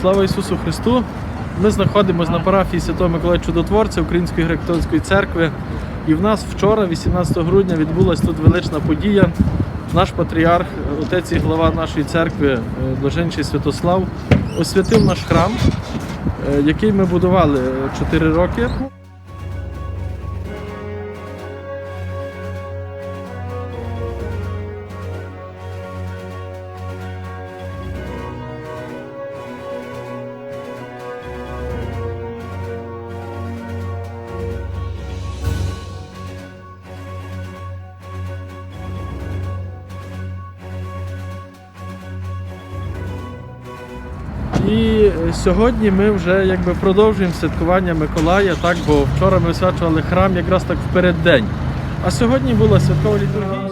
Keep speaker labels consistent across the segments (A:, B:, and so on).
A: Слава Ісусу Христу! Ми знаходимося на парафії Святого Миколая Чудотворця Української греко-католицької церкви. І в нас вчора, 18 грудня, відбулася тут велична подія. Наш патріарх, отець і глава нашої церкви, е, блаженчий Святослав, освятив наш храм, е, який ми будували 4 роки. Сьогодні ми вже якби продовжуємо святкування Миколая, так, бо вчора ми освячували храм якраз так в переддень. А сьогодні була святкова літургія.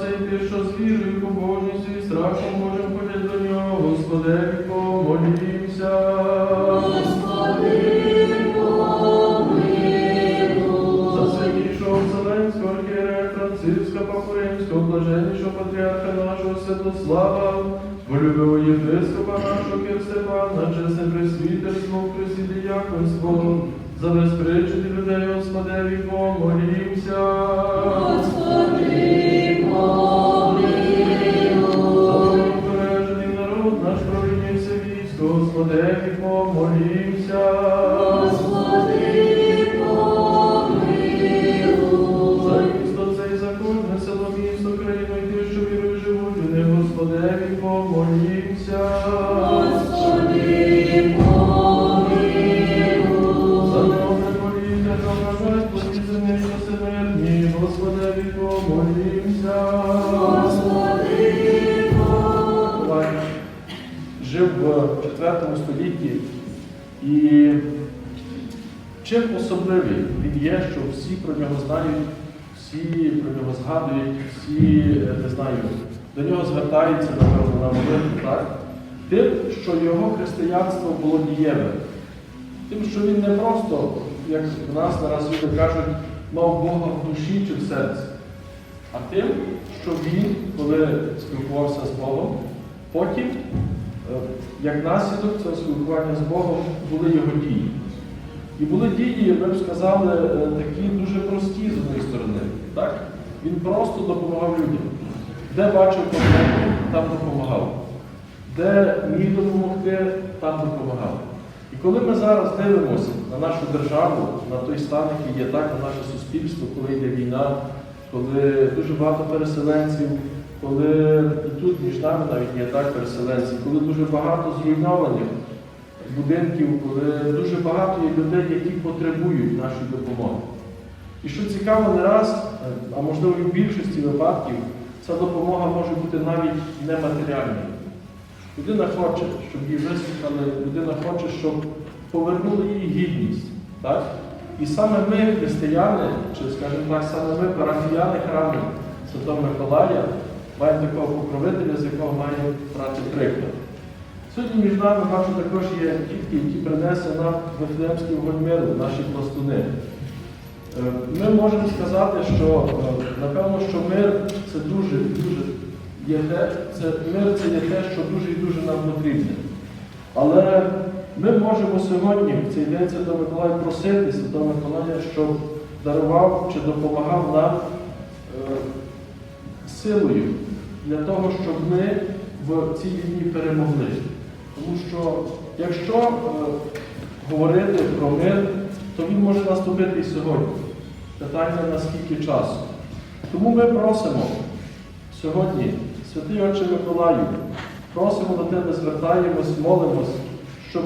A: Що з вірою, побожністю і страхом можемо ходити до нього, Господи, помолімся. За святішого Вселенського архієрея Франциска Папуримського, блаженнішого патріарха нашого Святослава, полюбивого єпископа нашого Кирстепана, чесне пресвітерство, в Христі діяконство, за безпричити людей, Господеві, помолімся. Помолімся. За добре поліття, добре Господи, всемирні, Господеві, помолімся. Жив в 4 столітті. І чим особливий він є, що всі про нього знають, всі про нього згадують, всі, е, не знаю, до нього звертаються, напевно, на молитву, так? Тим, що його християнство було дієве. Тим, що він не просто, як в нас зараз люди кажуть, мав Бога в душі чи в серці, а тим, що він, коли спілкувався з Богом, потім, е, як наслідок цього спілкування з Богом, були його дії. І були дії, ми б сказали, е, такі дуже прості з однієї сторони. Так? Він просто допомагав людям. Де бачив проблему, там допомагав. Де міг допомогти, там допомагав. І коли ми зараз дивимося на нашу державу, на той стан, який є так, на наше суспільство, коли йде війна, коли дуже багато переселенців, коли і тут між нами навіть є так переселенці, коли дуже багато зруйнованих будинків, коли дуже багато є людей, які потребують нашої допомоги. І що цікаво, не раз, а можливо і в більшості випадків, ця допомога може бути навіть нематеріальною. Людина хоче, щоб її вислухали, людина хоче, щоб повернули їй гідність. Так? І саме ми, християни, чи, скажімо так, саме ми, парафіяни храму Святого Миколая, маємо такого покровителя, з якого маємо брати приклад. Сьогодні між нами бачу також є дітки, які принесли нам Вифлеємський вогонь миру, наші пластуни. Е, Ми можемо сказати, що е, напевно, що мир це дуже, дуже є те, це мир це є те, що дуже і дуже нам потрібне. Але ми можемо сьогодні, в цей день Святого Миколая, просити Святого Миколая, щоб дарував чи допомагав нам е, силою для того, щоб ми в цій війні перемогли. Тому що якщо е, говорити про мир, то він може наступити і сьогодні. Питання наскільки часу. Тому ми просимо сьогодні, святий Отче Миколаю, просимо до тебе, звертаємось, молимось, щоб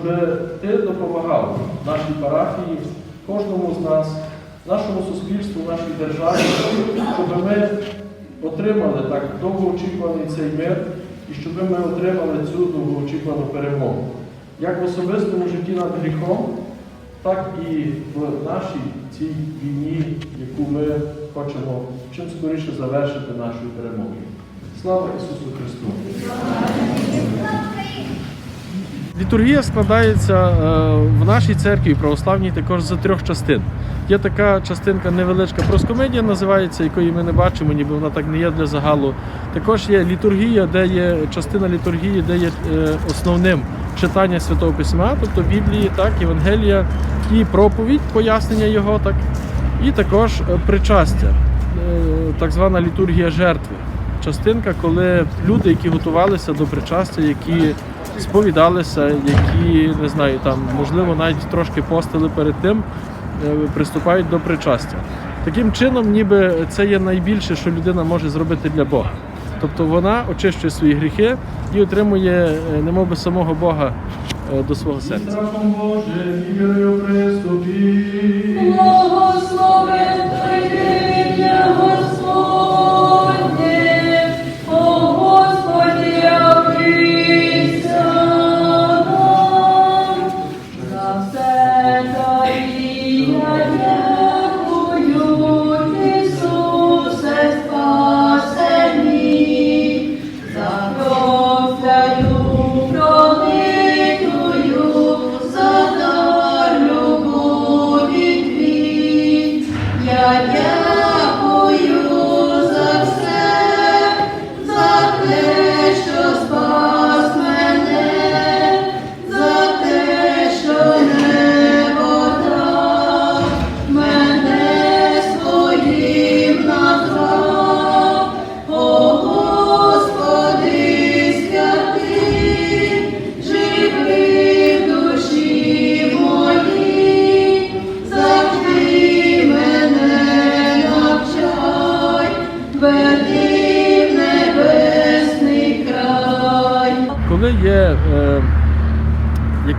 A: ти допомагав нашій парафії, кожному з нас, нашому суспільству, нашій державі, щоб ми отримали так довгоочікуваний цей мир і щоб ми отримали цю довгоочікувану перемогу. Як в особистому житті над гріхом, так і в нашій цій війні, яку ми хочемо чим скоріше завершити нашою перемогою. Слава Ісусу Христу! Літургія складається е, в нашій церкві православній також з трьох частин. Є така частинка невеличка проскомедія, називається, якої ми не бачимо, ніби вона так не є для загалу. Також є літургія, де є частина літургії, де є е, основним читання Святого Письма, тобто Біблії, так, Євангелія і проповідь, пояснення його, так, і також е, причастя, е, так звана літургія жертви. Частинка, коли люди, які готувалися до причастя, які сповідалися, які не знаю, там можливо навіть трошки постили перед тим, е, приступають до причастя. Таким чином, ніби це є найбільше, що людина може зробити для Бога. Тобто вона очищує свої гріхи і отримує, е, немов би самого Бога е, до свого серця.
B: Боже, вірою приступі.
C: Благословен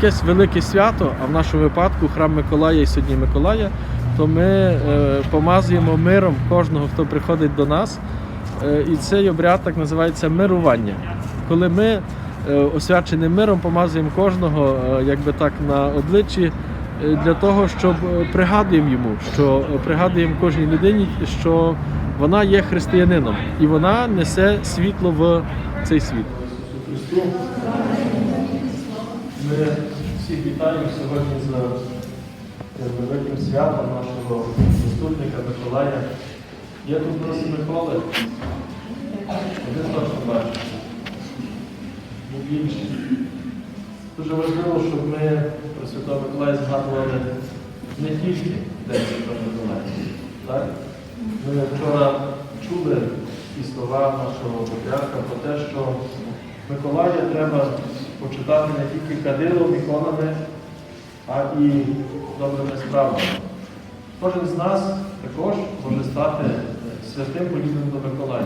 A: якесь велике свято, а в нашому випадку храм Миколая і сьогодні Миколая, то ми е, помазуємо миром кожного, хто приходить до нас. Е, і цей обряд так називається мирування. Коли ми е, освяченим миром помазуємо кожного, е, якби так на обличчі, е, для того, щоб е, пригадуємо йому, що е, пригадуємо кожній людині, що вона є християнином і вона несе світло в цей світ. Ми всіх вітаємо сьогодні з е, великим святом нашого заступника Миколая. Є тут нас Миколи. Один точно бачу. Був інший. Дуже важливо, щоб ми про Святого Миколая згадували не тільки День Святого Миколая. Так? Ми вчора чули ті слова нашого патріарха про те, що Миколая треба почитати не тільки кадилом, іконами, а і добрими справами. Кожен з нас також може стати святим, подібним до Миколая.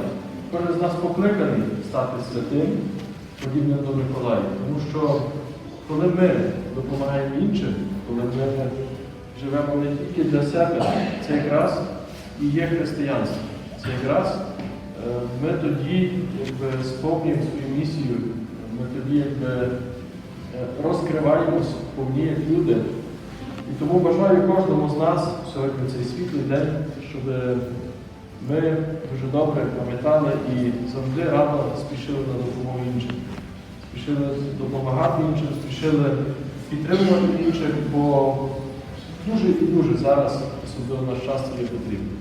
A: Кожен з нас покликаний стати святим, подібним до Миколая. Тому що коли ми допомагаємо іншим, коли ми живемо не тільки для себе, це якраз і є християнство. Це якраз е, ми тоді сповнюємо свою місію, ми тоді якби, е, розкриваємось повні як люди. І тому бажаю кожному з нас сьогодні цей світлий день, щоб ми дуже добре пам'ятали і завжди радо спішили на допомогу іншим. Спішили допомагати іншим, спішили підтримувати інших, бо дуже і дуже зараз, особливо наш час, це є потрібно.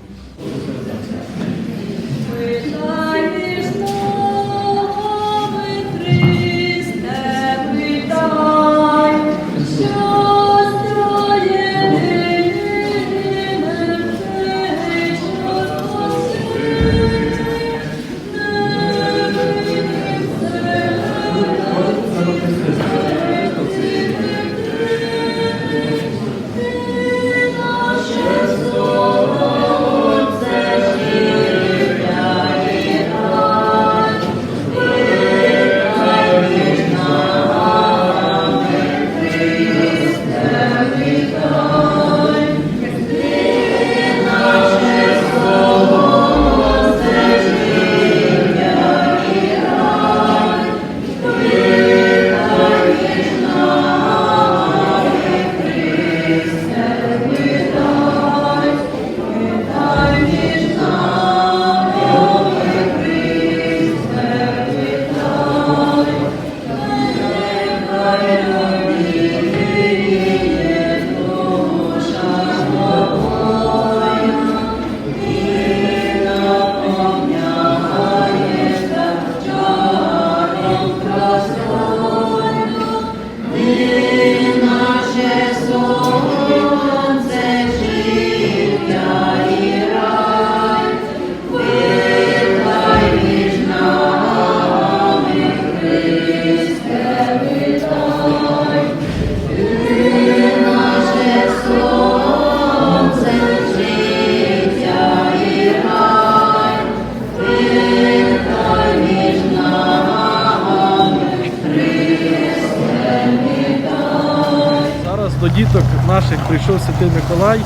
A: Святий Миколай.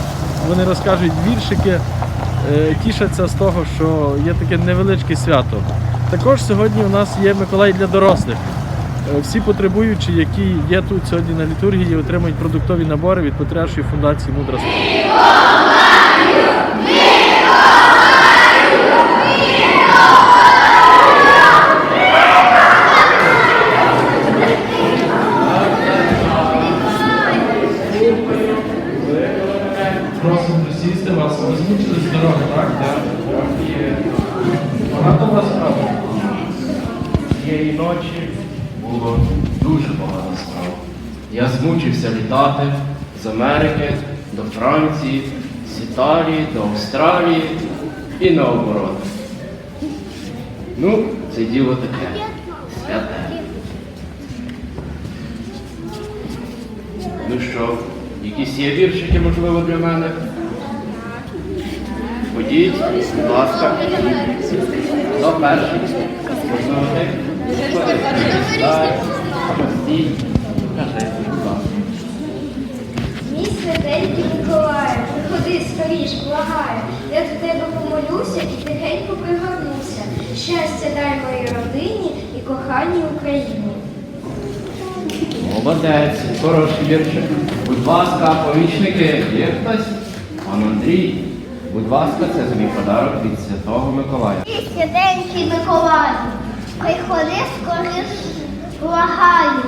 A: Вони розкажуть віршики, е, тішаться з того, що є таке невеличке свято. Також сьогодні у нас є Миколай для дорослих. Е, Всі потребуючі, які є тут сьогодні на літургії, отримують продуктові набори від Патріаршої фундації Мудра Справа. Просимо присісти вас, ви змучились з дороги, так? Так. Багато у вас справ?
D: Цієї ночі було дуже багато справ. Я змучився літати з Америки до Франції, з Італії до Австралії і наоборот. Ну, це діло таке святе. Ну що, якісь є віршики, можливо, для мене? Ходіть, будь ласка. Хто перший? Можливо, ти?
E: Мій святенький Миколаю, приходи скоріш, благаю. Я до тебе помолюся і тихенько пригорнуся. Щастя дай моїй родині і коханій Україні.
D: Молодець, хороший віршик. Будь ласка, помічники, є хтось? Пан Андрій, будь ласка, це тобі подарок від Святого Миколая.
E: Мій святенький Миколаю, приходи скоріш, благаю.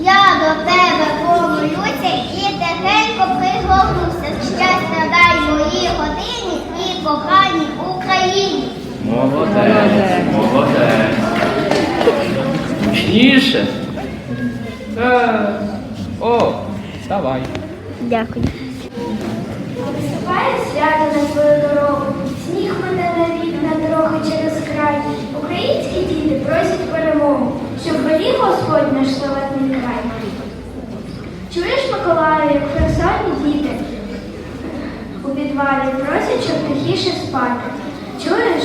E: Я до тебе помолюся і тихенько пригорнуся. Щастя дай моїй родині і коханій Україні.
D: Молодець, молодець. Гучніше. Е, О, давай. Дякую.
E: Наступає свято на твою дорогу, сніг мене навіть на дороги через край. Українські діти просять перемогу, щоб болів Господь наш славетний край. Чуєш, Миколаю, як Херсоні діти у підвалі просять, щоб тихіше спати. Чуєш,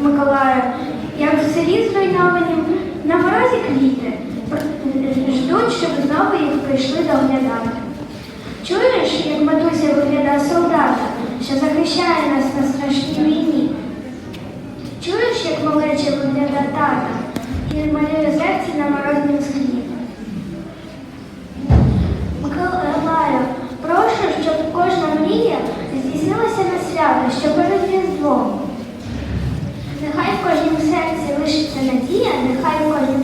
E: Миколаю, як в селі зруйнованім на морозі квіти ждуть, щоб знову їх прийшли доглядати. Чуєш, як матуся виглядає солдата, що захищає нас на страшній війні? Чуєш, як малеча вигляда тата, і малює серце на морознім склі? Миколаю, прошу, щоб кожна мрія здійснилася на свято, що перед Різдвом. Нехай в кожному серці лишиться надія, нехай в серці лишиться